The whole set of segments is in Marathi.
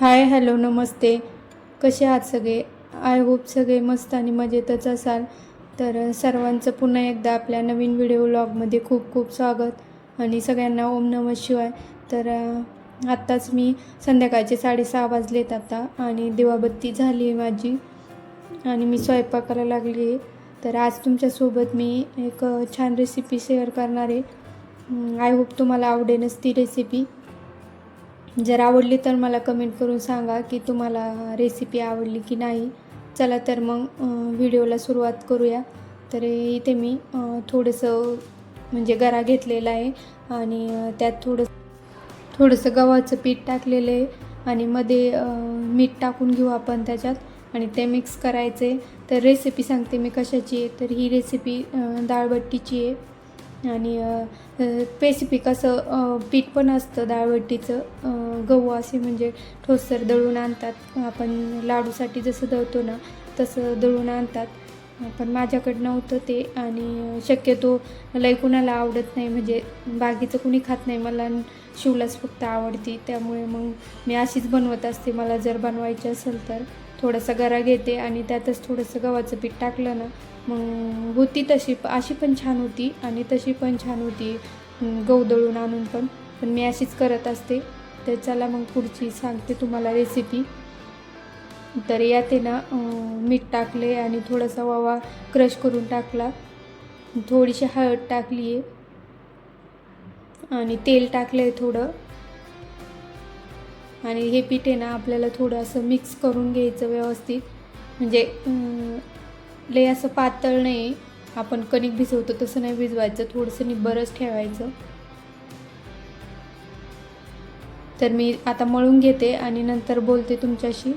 हाय हॅलो नमस्ते. कसे आहात सगळे? आय होप सगळे मस्त आणि मजेतच असाल. तर सर्वांचं पुन्हा एकदा आपल्या नवीन व्हिडिओ व्लॉगमध्ये खूप खूप स्वागत आणि सगळ्यांना ओम नमः शिवाय. तर आत्ताच मी संध्याकाळचे साडेसहा वाजलेत आता आणि दिवाबत्ती झाली आहे माझी आणि मी स्वयंपाकाला लागली आहे. तर आज तुमच्यासोबत मी एक छान रेसिपी शेअर करणार आहे. आय होप तुम्हाला आवडेलच ती रेसिपी जर आवडली तर मला कमेंट करून सांगा की तुम्हाला रेसिपी आवडली की नाही. चला तर मग व्हिडिओला सुरुवात करूया. तर इथे मी थोडंसं म्हणजे गरा घेतलेला आहे आणि त्यात थोडं थोडंसं गव्हाचं पीठ टाकलेलं आहे आणि मध्ये मीठ टाकून घेऊ आपण त्याच्यात आणि ते मिक्स करायचे तर रेसिपी सांगते मी कशाची आहे. तर ही रेसिपी डाळबट्टीची आहे. आणि स्पेसिफिक असं पीठ पण असतं डाळवटीचं गहू असे म्हणजे ठोसर दळून आणतात. आपण लाडूसाठी जसं दळतो ना तसं दळून आणतात. पण माझ्याकडं नव्हतं ते आणि शक्यतो लई कुणाला आवडत नाही. म्हणजे बाकीचं कुणी खात नाही. मला शिवलाच फक्त आवडती. त्यामुळे मग मी अशीच बनवत असते. मला जर बनवायची असेल तर थोडासा गरा घेते आणि त्यातच थोडंसं गव्हाचं पीठ टाकलं ना मग होती तशी प- अशी पण छान होती आणि तशी पण छान होती. गवदळून आणून पण. पण मी अशीच करत असते. तर चला मग पुढची सांगते तुम्हाला रेसिपी तर यात आहे ना मीठ टाकले आणि थोडासा वावा क्रश करून टाकला. थोडीशी हळद टाकली आहे आणि तेल टाकलं आहे थोडं. आणि हे पीठ आहे ना आपल्याला थोडं असं मिक्स करून घ्यायचं व्यवस्थित. म्हणजे लय असं पातळ नाही. आपण कणिक भिजवतो तसं नाही भिजवायचं. थोडंसं निब्बरच ठेवायचं. तर मी आता मळून घेते आणि नंतर बोलते तुमच्याशी.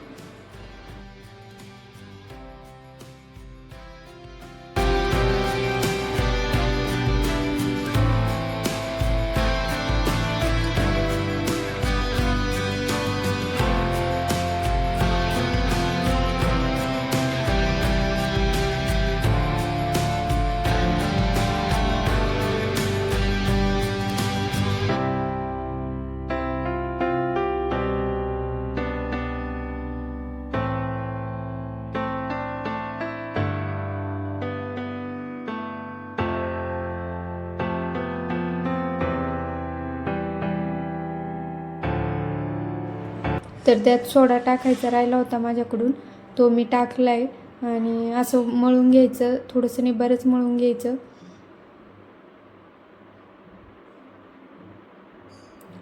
तर त्यात सोडा टाकायचा राहिला होता माझ्याकडून. तो मी टाकला आहे आणि असं मळून घ्यायचं थोडंसं निब्बरच मळून घ्यायचं.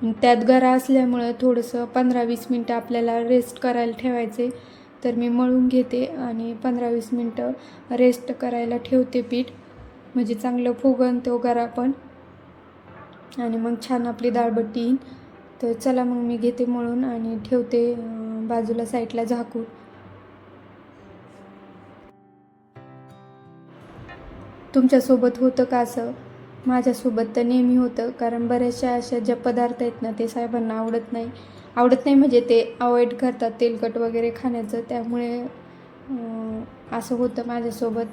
आणि त्यात गरा असल्यामुळं थोडंसं पंधरा वीस मिनटं आपल्याला रेस्ट करायला ठेवायचे. तर मी मळून घेते आणि पंधरा वीस मिनटं रेस्ट करायला ठेवते पीठ. म्हणजे चांगलं फुगन तो गरा पण. आणि मग छान आपली दाळबट्टी येईन. तर चला मग मी घेते मळून आणि ठेवते बाजूला साईडला झाकून. तुमच्यासोबत होतं का असं? माझ्यासोबत तर नेहमी होतं कारण बऱ्याचशा अशा ज्या पदार्थ आहेत ना ते साहेबांना आवडत नाही. आवडत नाही म्हणजे ते अवॉइड करतात तेलकट वगैरे खाण्याचं. त्यामुळे असं होतं माझ्यासोबत.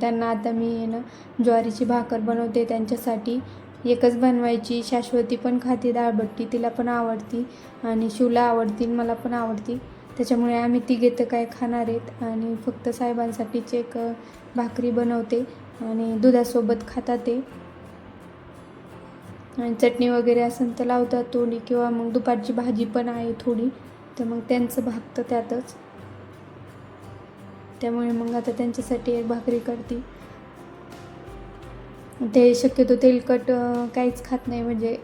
त्यांना आता मी ना ज्वारीची भाकर बनवते त्यांच्यासाठी. एकच बनवायची शाश्वती पण खाते दाळबट्टी तिला पण आवडती आणि शिवला आवडती आणि मला पण आवडती. त्याच्यामुळे आम्ही तिघे तर काय खाणार आहेत आणि फक्त साहेबांसाठीच एक भाकरी बनवते आणि दुधासोबत खातात ते. आणि चटणी वगैरे असेल तर लावतात थोडी किंवा मग दुपारची भाजी पण आहे थोडी तर मग त्यांचं भागतं त्यातच. त्यामुळे मग आता त्यांच्यासाठी एक भाकरी करते. ते शक्यतो तेलकट काहीच खात नाही. म्हणजे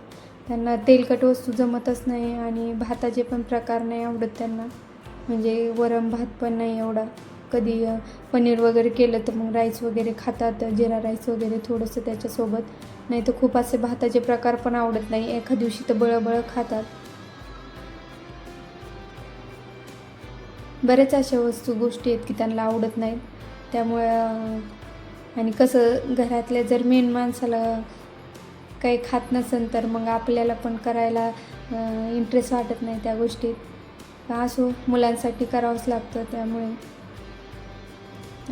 त्यांना तेलकट वस्तू जमतच नाही आणि भाताचे पण प्रकार नाही आवडत त्यांना. म्हणजे वरण भात पण नाही एवढा. कधी पनीर वगैरे केलं तर मग राईस वगैरे खातात जिरा राईस वगैरे थोडंसं त्याच्यासोबत. नाही तर खूप असे भाताचे प्रकार पण आवडत नाही. एका दिवशी तर बळबळ खातात. बऱ्याच अशा वस्तू गोष्टी आहेत की त्यांना आवडत नाहीत. त्यामुळे आणि कसं घरातल्या जर मेन माणसाला काही खात नसेल तर मग आपल्याला पण करायला इंटरेस्ट वाटत नाही त्या गोष्टीत असो मुलांसाठी करावंच लागतं त्यामुळे.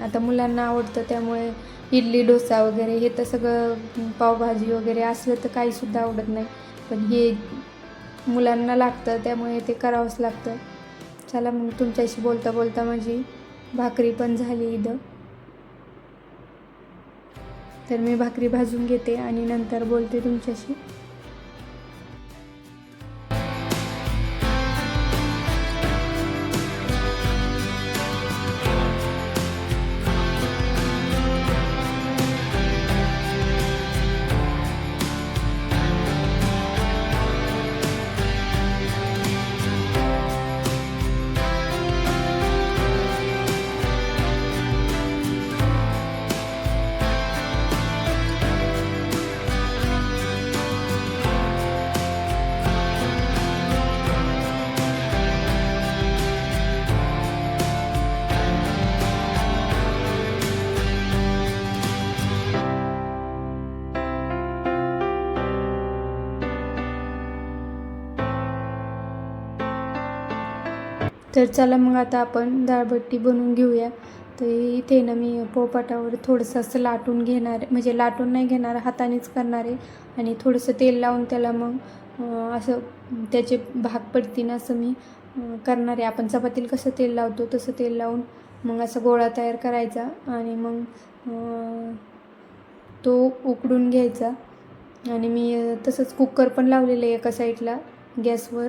आता मुलांना आवडतं त्यामुळे इडली डोसा वगैरे हे तर सगळं पावभाजी वगैरे असलं तर काहीसुद्धा आवडत नाही. पण हे मुलांना लागतं त्यामुळे ते करावंच लागतं. चला मग तुमच्याशी बोलता बोलता माझी भाकरी पण झाली इथं. तर मी भाकरी भाजून घेते आणि नंतर बोलते तुमच्याशी. तर चला मग आता आपण डाळबट्टी बनवून घेऊया. तर इथे ना मी पोपाटावर थोडंसं असं लाटून घेणार म्हणजे लाटून नाही घेणार हातानेच करणार आहे. आणि थोडंसं तेल लावून त्याला मग असं त्याचे भाग पडतीन असं मी करणार आहे. आपण चपातीला कसं तेल लावतो तसं तेल लावून मग असा गोळा तयार करायचा आणि मग तो उकडून घ्यायचा. आणि मी तसंच कुकर पण लावलेलं आहे एका साईडला गॅसवर.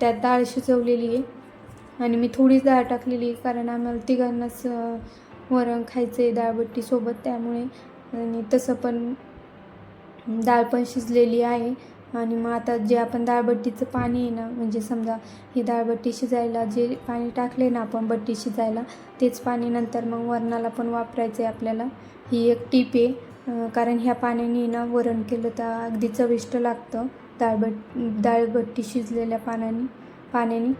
त्यात डाळ शिजवलेली आहे. आणि मी थोडीच डाळ टाकलेली कारण आम्हाला तिघांनाच वरण खायचं आहे डाळबट्टीसोबत त्यामुळे. आणि तसं पण डाळ पण शिजलेली आहे. आणि मग आता जे आपण डाळबट्टीचं पाणी आहे ना म्हणजे समजा ही डाळबट्टी शिजायला जे पाणी टाकले ना आपण बट्टी शिजायला तेच पाणी नंतर मग वरणाला पण वापरायचं आहे आपल्याला. ही एक टीप आहे. कारण ह्या पाण्याने ना वरण केलं तर अगदी चविष्ट लागतं डाळबट डाळबट्टी शिजलेल्या पाण्याने पाण्याने.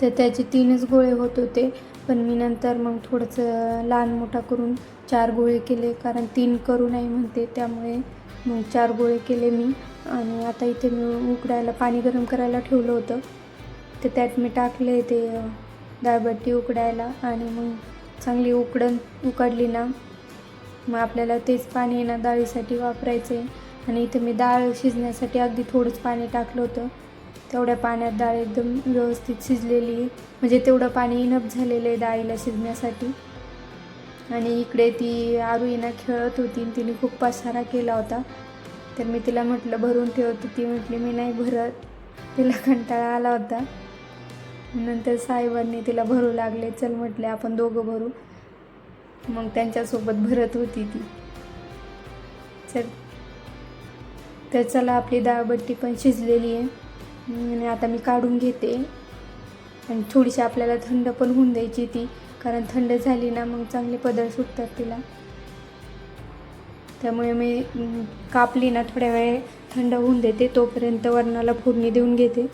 तर त्याचे तीनच गोळे होत होते. पण मी नंतर मग थोडंसं लहान मोठा करून चार गोळे केले. कारण तीन करू नाही म्हणते त्यामुळे मग चार गोळे केले मी. आणि आता इथे मी उकडायला पाणी गरम करायला ठेवलं होतं. तर त्यात मी टाकले ते डाळबट्टी उकडायला. आणि मग चांगली उकडण उकडली ना मग आपल्याला तेच पाणी ना डाळीसाठी वापरायचं आहे आणि इथं मी डाळ शिजण्यासाठी अगदी थोडंच पाणी टाकलं होतं. तेवढ्या पाण्यात डाळ एकदम व्यवस्थित शिजलेली. आहे म्हणजे तेवढं पाणी इनप झालेलं आहे डाळीला शिजण्यासाठी. आणि इकडे ती आरुईना खेळत होती आणि तिने खूप पसारा केला होता. तर मी तिला म्हटलं भरून ठेवतो ती म्हटली मी नाही भरत. तिला कंटाळा आला होता. नंतर साहेबांनी तिला भरू लागले. चल म्हटले आपण दोघं भरू. मग त्यांच्यासोबत भरत होती ती. चल तर चला आपली डाळबट्टी पण शिजलेली आहे. आणि आता मी काढून घेते. आणि थोडीशी आपल्याला थंड पण होऊन द्यायची ती कारण थंड झाली ना मग चांगले पदर सुटतात तिला. त्यामुळे मी कापली ना थोड्या वेळ थंड होऊन देते. तोपर्यंत वरणाला फोडणी देऊन घेते.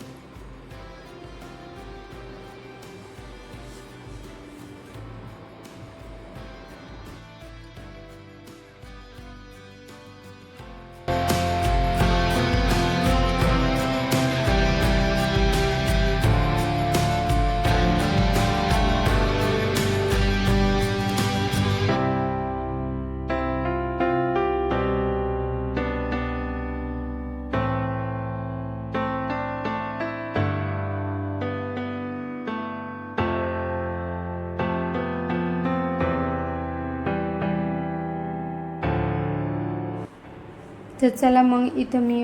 तर चला मग इथं मी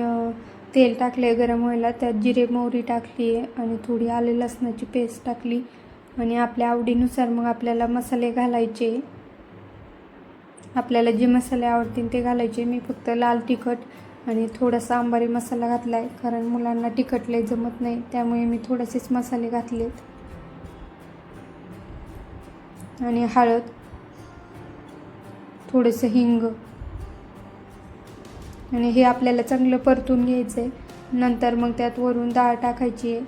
तेल टाकले गरम व्हायला. त्यात जिरे मोहरी टाकली आहे आणि थोडी आले लसणाची पेस्ट टाकली. आणि आपल्या आवडीनुसार मग आपल्याला मसाले घालायचे. आपल्याला जे मसाले आवडतील ते घालायचे. मी फक्त लाल तिखट आणि थोडासा आंबारी मसाला घातला आहे कारण मुलांना तिखट लय जमत नाही. त्यामुळे मी थोडेसेच मसाले घातलेत. आणि हळद. थोडंसं हिंग. आणि हे आपल्याला चांगलं परतून घ्यायचं आहे नंतर मग त्यात वरून डाळ टाकायची आहे.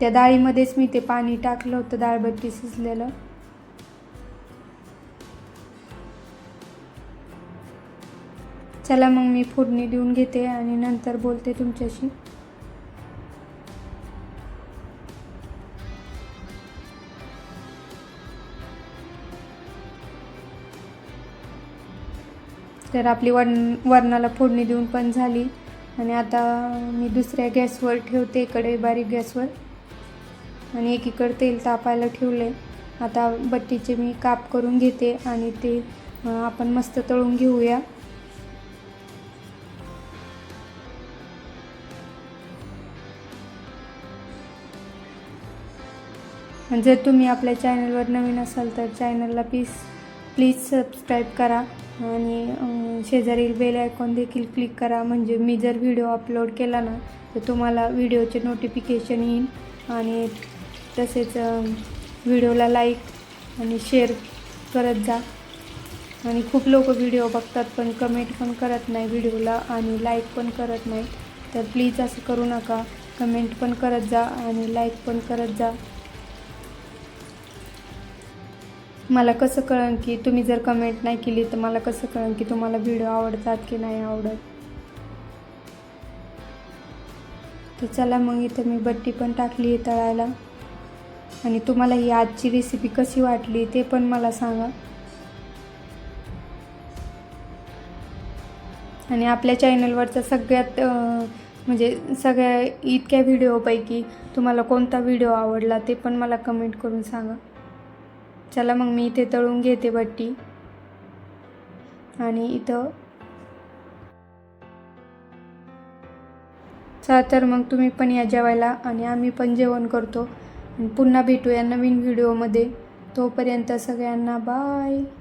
त्या डाळीमध्येच मी ते पाणी टाकलं होतं डाळबट्टी शिजलेलं. चला मग मी फोडणी देऊन घेते आणि नंतर बोलते तुमच्याशी. तर आपली वर्ण वरणाला फोडणी देऊन पण झाली. आणि आता मी दुसऱ्या गॅसवर ठेवते इकडे बारीक गॅसवर. आणि एकीकडे तेल तापायला ठेवलं. आहे आता बट्टीचे मी काप करून घेते आणि ते आपण मस्त तळून घेऊया. जर तुम्ही आपल्या चॅनलवर नवीन असाल तर चॅनलला प्लीज प्लीज सबस्क्राईब करा. आणि शेजारील बेल आयकॉन देखील क्लिक करा. म्हणजे मी जर व्हिडिओ अपलोड केला ना तर तुम्हाला व्हिडिओचे नोटिफिकेशन येईल. आणि तसेच व्हिडिओला लाईक आणि शेअर करत जा. आणि खूप लोक व्हिडिओ बघतात पण कमेंट पण करत नाही व्हिडिओला आणि लाईक पण करत नाही. तर प्लीज असं करू नका. कमेंट पण करत जा आणि लाईक पण करत जा. मला कसं कळन की तुम्ही जर कमेंट नाही केली तर मला कसं कळन की तुम्हाला व्हिडिओ आवडतात की नाही आवडत? तर चला मग इथं मी बट्टी पण टाकली आहे तळायला. आणि तुम्हाला ही आजची रेसिपी कशी वाटली ते पण मला सांगा. आणि आपल्या चॅनलवरचा सगळ्यात म्हणजे सगळ्या इतक्या व्हिडिओपैकी तुम्हाला कोणता व्हिडिओ आवडला ते पण मला कमेंट करून सांगा. चला मग मी इथे तळून घेते बट्टी. आणि इथं. चला तर मग तुम्ही पण या जेवायला आणि आम्ही पण जेवण करतो. पुन्हा भेटूया नवीन व्हिडिओमध्ये. तोपर्यंत सगळ्यांना बाय.